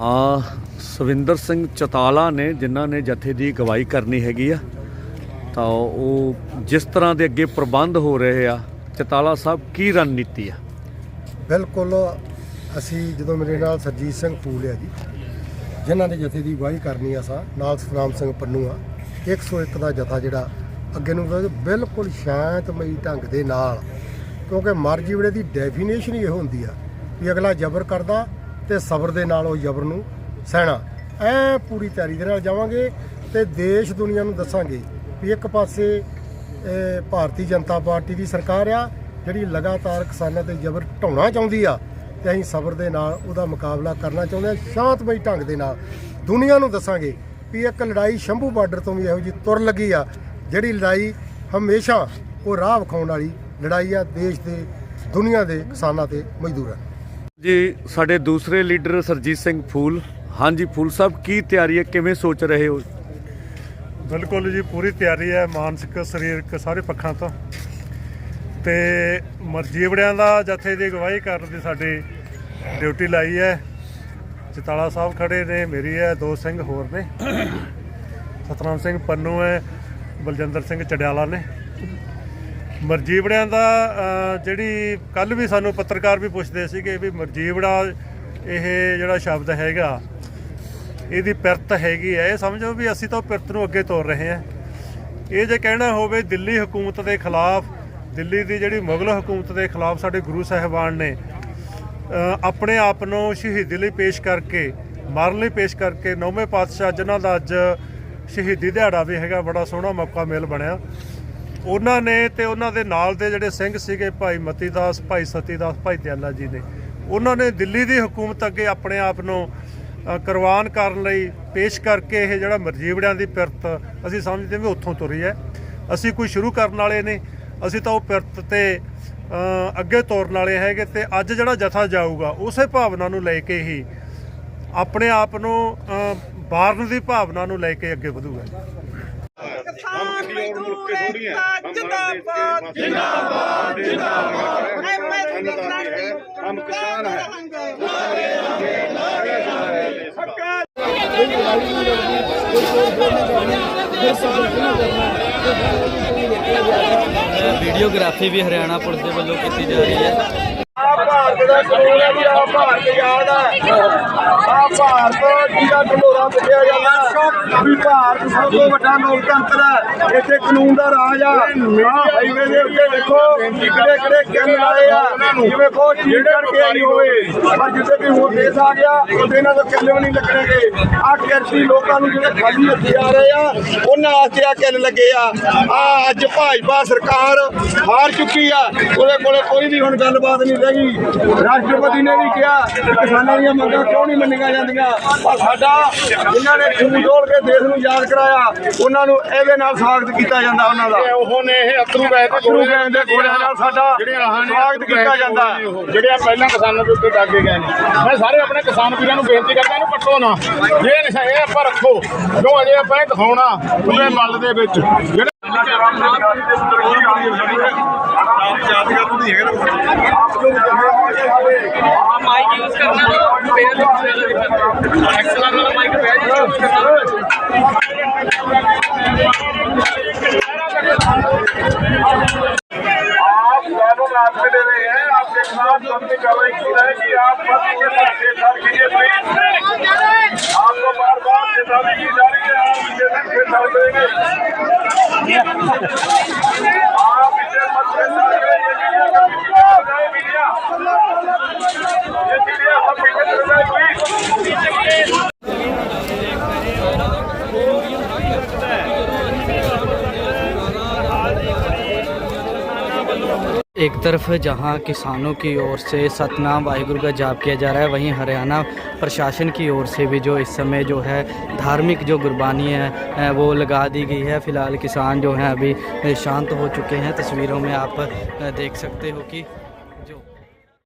ਆ ਸਵਿੰਦਰ ਸਿੰਘ ਚਤਾਲਾ ਨੇ, ਜਿਨ੍ਹਾਂ ਨੇ ਜਥੇ ਦੀ ਅਗਵਾਈ ਕਰਨੀ ਹੈਗੀ ਆ, ਤਾਂ ਉਹ ਜਿਸ ਤਰ੍ਹਾਂ ਦੇ ਅੱਗੇ ਪ੍ਰਬੰਧ ਹੋ ਰਹੇ ਆ, ਚਤਾਲਾ ਸਾਹਿਬ ਕੀ ਰਣਨੀਤੀ ਆ? ਬਿਲਕੁਲ, ਅਸੀਂ ਜਦੋਂ ਮੇਰੇ ਨਾਲ ਸਰਜੀਤ ਸਿੰਘ ਫੂਲ ਆ ਜੀ, ਜਿਨ੍ਹਾਂ ਨੇ ਜਥੇ ਦੀ ਅਗਵਾਈ ਕਰਨੀ ਆ ਸਾਂ, ਨਾਲ ਸਤਨਾਮ ਸਿੰਘ ਪੰਨੂ ਆ 101 ਦਾ ਜਥਾ ਜਿਹੜਾ ਅੱਗੇ ਨੂੰ ਬਿਲਕੁਲ ਸ਼ਾਂਤਮਈ ਢੰਗ ਦੇ ਨਾਲ, ਕਿਉਂਕਿ ਮਰ ਜੀਵੜੇ ਦੀ ਡੈਫੀਨੇਸ਼ਨ ਹੀ ਇਹ ਹੁੰਦੀ ਆ, ਵੀ ਅਗਲਾ ਜ਼ਬਰ ਕਰਦਾ ਤੇ ਸਬਰ ਦੇ ਨਾਲ ਉਹ ਜ਼ਬਰ ਨੂੰ ਸਹਿਣਾ। ਐ ਪੂਰੀ ਤਿਆਰੀ ਦੇ ਨਾਲ ਜਾਵਾਂਗੇ ਤੇ ਦੇਸ਼ ਦੁਨੀਆ ਨੂੰ ਦੱਸਾਂਗੇ ਵੀ ਇੱਕ ਪਾਸੇ ਭਾਰਤੀ ਜਨਤਾ ਪਾਰਟੀ ਦੀ ਸਰਕਾਰ ਆ, ਜਿਹੜੀ ਲਗਾਤਾਰ ਕਿਸਾਨਾਂ ਤੇ ਜ਼ਬਰ ਢਾਉਣਾ ਚਾਹੁੰਦੀ ਆ, ਤੇ ਅਸੀਂ ਸਬਰ ਦੇ ਨਾਲ ਉਹਦਾ ਮੁਕਾਬਲਾ ਕਰਨਾ ਚਾਹੁੰਦੇ ਆ, ਸ਼ਾਂਤਮਈ ਢੰਗ ਦੇ ਨਾਲ। ਦੁਨੀਆ ਨੂੰ ਦੱਸਾਂਗੇ ਵੀ ਇੱਕ ਲੜਾਈ ਸ਼ੰਭੂ ਬਾਰਡਰ ਤੋਂ ਵੀ ਇਹੋ ਜੀ ਤੁਰ ਲੱਗੀ ਆ, ਜਿਹੜੀ ਲੜਾਈ ਹਮੇਸ਼ਾ ਉਹ ਰਾਹ ਵਿਖਾਉਣ ਵਾਲੀ ਲੜਾਈ ਆ, ਦੇਸ਼ ਦੇ, ਦੁਨੀਆ ਦੇ ਕਿਸਾਨਾਂ ਤੇ ਮਜ਼ਦੂਰਾਂ ਜੀ, ਸਾਡੇ ਦੂਸਰੇ ਲੀਡਰ ਸਰਜੀਤ ਸਿੰਘ ਫੂਲ। ਹਾਂਜੀ ਫੂਲ ਸਾਹਿਬ, ਕੀ ਤਿਆਰੀ ਹੈ? ਕਿਵੇਂ ਸੋਚ ਰਹੇ ਹੋ? ਬਿਲਕੁਲ ਜੀ, ਪੂਰੀ ਤਿਆਰੀ ਹੈ ਮਾਨਸਿਕ, ਸਰੀਰਕ ਸਾਰੇ ਪੱਖਾਂ ਤੋਂ। ਤੇ ਮਰਜੀਵੜਿਆਂ ਦਾ ਜਥੇ ਦੀ ਅਗਵਾਈ ਕਰਨ ਦੀ ਸਾਡੀ ਡਿਊਟੀ ਲਾਈ ਹੈ। ਚਤਾਲਾ ਸਾਹਿਬ ਖੜੇ ਨੇ, ਮੇਰੀ ਹੈ, ਦੋ ਸਿੰਘ ਹੋਰ ਨੇ। ਸਤਨਾਮ ਸਿੰਘ ਪੰਨੂ ਹੈ, ਬਲਜਿੰਦਰ ਸਿੰਘ ਚੜਿਆਲਾ ਨੇ। ਮਰਜੀਵੜਿਆਂ ਦਾ ਜਿਹੜੀ ਕੱਲ ਵੀ ਸਾਨੂੰ ਪੱਤਰਕਾਰ ਵੀ ਪੁੱਛਦੇ ਸੀਗੇ ਵੀ ਮਰਜੀਵੜਾ ਇਹ ਜਿਹੜਾ ਸ਼ਬਦ ਹੈਗਾ, ਇਹਦੀ ਪਿਰਤ ਹੈਗੀ ਹੈ। ਇਹ ਸਮਝੋ ਵੀ ਅਸੀਂ ਤਾਂ ਉਹ ਪਿਰਤ ਨੂੰ ਅੱਗੇ ਤੋਰ ਰਹੇ ਹਾਂ। ਇਹ ਜੇ ਕਹਿਣਾ ਹੋਵੇ ਦਿੱਲੀ ਹਕੂਮਤ ਦੇ ਖਿਲਾਫ, ਦਿੱਲੀ ਦੀ ਜਿਹੜੀ ਮੁਗਲ ਹਕੂਮਤ ਦੇ ਖਿਲਾਫ ਸਾਡੇ ਗੁਰੂ ਸਾਹਿਬਾਨ ਨੇ ਆਪਣੇ ਆਪ ਨੂੰ ਸ਼ਹੀਦੀ ਲਈ ਪੇਸ਼ ਕਰਕੇ, ਮਾਰਨ ਲਈ ਪੇਸ਼ ਕਰਕੇ ਨੌਵੇਂ ਪਾਤਸ਼ਾਹ, ਜਿਨ੍ਹਾਂ ਦਾ ਅੱਜ ਸ਼ਹੀਦੀ ਦਿਹਾੜਾ ਵੀ ਹੈਗਾ, ਬੜਾ ਸੋਹਣਾ ਮੌਕਾ ਮਿਲ ਬਣਿਆ। ਉਹਨਾਂ ਨੇ ਤੇ ਉਹਨਾਂ ਦੇ ਨਾਲ ਦੇ ਜਿਹੜੇ ਸਿੰਘ ਸੀਗੇ ਭਾਈ ਮਤੀ ਦਾਸ ਭਾਈ ਸਤੀ ਦਾਸ ਭਾਈ ਦਿਆਲਾ ਜੀ ਨੇ ਉਹਨਾਂ ਨੇ ਦਿੱਲੀ ਦੀ ਹਕੂਮਤ ਅੱਗੇ ਆਪਣੇ ਆਪ ਨੂੰ ਅ, ਕੁਰਬਾਨ ਕਰਨ ਲਈ ਪੇਸ਼ ਕਰਕੇ ਇਹ ਜਿਹੜਾ ਮਰਜੀਵੜਿਆਂ ਦੀ ਪਿਰਤ ਅਸੀਂ ਸਮਝਦੇ ਹਾਂ ਵੀ ਉੱਥੋਂ ਤੁਰੀ ਹੈ। ਅਸੀਂ ਕੋਈ ਸ਼ੁਰੂ ਕਰਨ ਵਾਲੇ ਨੇ ਅਸੀਂ ਤਾਂ ਉਹ ਪਿਰਤ ਤੇ ਅੱਗੇ ਤੋਰਨ ਵਾਲੇ ਹੈਗੇ ਤੇ ਅੱਜ ਜਿਹੜਾ ਜਥਾ ਜਾਊਗਾ ਉਸੇ ਭਾਵਨਾ ਨੂੰ ਲੈ ਕੇ ਹੀ ਆਪਣੇ ਆਪ ਨੂੰ ਅ, ਵਾਰਨ ਦੀ ਭਾਵਨਾ ਨੂੰ ਲੈ ਕੇ ਅੱਗੇ ਵਧੂਗਾ ਕਿਸਾਨ ਮਜ਼ਦੂਰ ਏਕਤਾ ਜਿੰਦਾਬਾਦ। ਜਿੰਦਾਬਾਦ। ਜਿੰਦਾਬਾਦ। ਹਮ ਕਿਸਾਨ ਹੈ। ਵੀਡੀਓਗ੍ਰਾਫੀ ਵੀ ਹਰਿਆਣਾ ਪੁਲਿਸ ਦੇ ਵੱਲੋਂ ਕੀਤੀ ਜਾ ਰਹੀ ਹੈ। ਆ ਭਾਰਤ ਦਾ ਕਾਨੂੰਨ ਹੈ ਜੀ ਆ ਭਾਰਤ ਯਾਦ ਹੈ। ਆ ਭਾਰਤ ਜਿਹਦਾ ਢੰਡੋਰਾ ਪਿੱਟਿਆ ਜਾਂਦਾ ਵੀ ਭਾਰਤ ਸਭ ਤੋਂ ਵੱਡਾ ਲੋਕਤੰਤਰ ਹੈ। ਇੱਥੇ ਕਾਨੂੰਨ ਦਾ ਰਾਜ ਆ। ਆ ਹਾਈਵੇ ਦੇ ਉੱਤੇ ਦੇਖੋ, ਕਿਹੜੇ ਕਿਹੜੇ ਕੈਮ ਲਾਏ ਆ। ਜਿਵੇਂ ਕੋ ਚੀਜ਼ ਕਰਕੇ ਆਈ ਹੋਵੇ। ਪਰ ਜਿੱਥੇ ਵੀ ਹੋਰ ਦੇਸ਼ ਆ ਗਿਆ, ਉੱਥੇ ਇਹਨਾਂ ਦਾ ਵੀ ਨਹੀਂ ਲੱਗਣਗੇ। ਆ ਕਿਰਤੀ ਲੋਕਾਂ ਨੂੰ ਜਿਹੜੇ ਖਾਲੀ ਹੱਥੀ ਆ ਰਹੇ ਆ, ਉਹਨਾਂ ਵਾਸਤੇ ਆ ਕਿੱਲ ਲੱਗੇ ਆ। ਆ ਅੱਜ ਭਾਜਪਾ ਸਰਕਾਰ ਹਾਰ ਚੁੱਕੀ ਆ। ਉਹਦੇ ਕੋਲੇ ਕੋਈ ਵੀ ਹੁਣ ਗੱਲਬਾਤ ਨਹੀਂ ਗਈ। ਰਾਸ਼ਟਰਪਤੀ ਨੇ ਵੀ ਕਿਹਾ, ਕਿਸਾਨਾਂ ਦੀਆਂ ਮੰਗਾਂ ਕਿਉਂ ਨਹੀਂ ਮੰਨੀਆਂ ਜਾਂਦੀਆਂ ਪਰ ਸਾਡਾ ਜਿਨ੍ਹਾਂ ਨੇ ਖੂਨ ਡੋਲ ਕੇ ਦੇਸ਼ ਨੂੰ ਯਾਦ ਕਰਾਇਆ ਉਹਨਾਂ ਨੂੰ ਇਹਦੇ ਨਾਲ ਸਵਾਗਤ ਕੀਤਾ ਜਾਂਦਾ ਉਹਨਾਂ ਦਾ। ਉਹ ਨੇ ਇਹ ਅਤਰੂ ਗਏ ਤੇ ਅਥਰੂ ਗੈਸ ਦੇ ਗੋਲਿਆਂ ਨਾਲ ਸਾਡਾ ਸਵਾਗਤ ਕੀਤਾ ਜਾਂਦਾ। ਜਿਹੜੇ ਪਹਿਲਾਂ ਕਿਸਾਨਾਂ ਦੇ ਉੱਤੇ ਦਾਗੇ ਗਏ ਨੇ। ਮੈਂ ਸਾਰੇ ਆਪਣੇ ਕਿਸਾਨ ਵੀਰਾਂ ਨੂੰ ਬੇਨਤੀ ਕਰਦਾ ਇਹਨੂੰ ਪੱਟੋ ਨਾ। ਇਹ ਨਿਸ਼ਾ ਇਹ ਆਪਾਂ ਰੱਖੋ। ਜੋ ਅਜੇ ਆਪਾਂ ਦਿਖਾਉਣਾ ਉਹਦੇ ਮੱਲ ਦੇ ਵਿੱਚ। ਜਿਹੜੇ नहीं है ना माइक यूज़ करना पेयर वाला माइक आप कानून आपसे ले रहे हैं आपके खिलाफ सबकी कार्रवाई की है कि आप पति के साथ छेड़छाड़ कीजिए आपको बार बार चेतावनी की जा रही है, आप छेड़छाड़ करेंगे एक तरफ जहां किसानों की ओर से सतनाम वाहिगुरु का जाप किया जा रहा है वहीं हरियाणा प्रशासन की ओर से भी जो इस समय जो है धार्मिक जो कुर्बानी है अ, वो लगा दी गई है फिलहाल किसान जो हैं अभी शांत हो चुके हैं तस्वीरों में आप अ, देख सकते हो कि